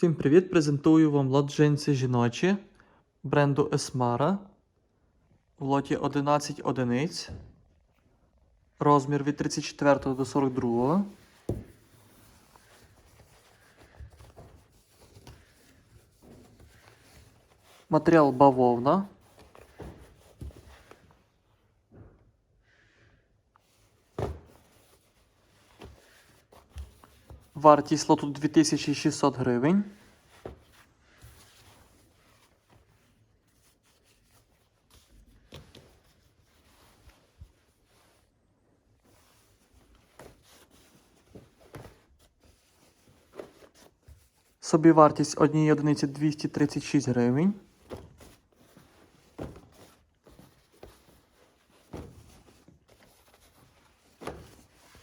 Всім привіт! Презентую вам лот джинси жіночі бренду Esmara. В лоті 11 одиниць. Розмір від 34 до 42. Матеріал бавовна. Вартість лоту 2600 гривень. Собівартість однієї одиниці 236 гривень.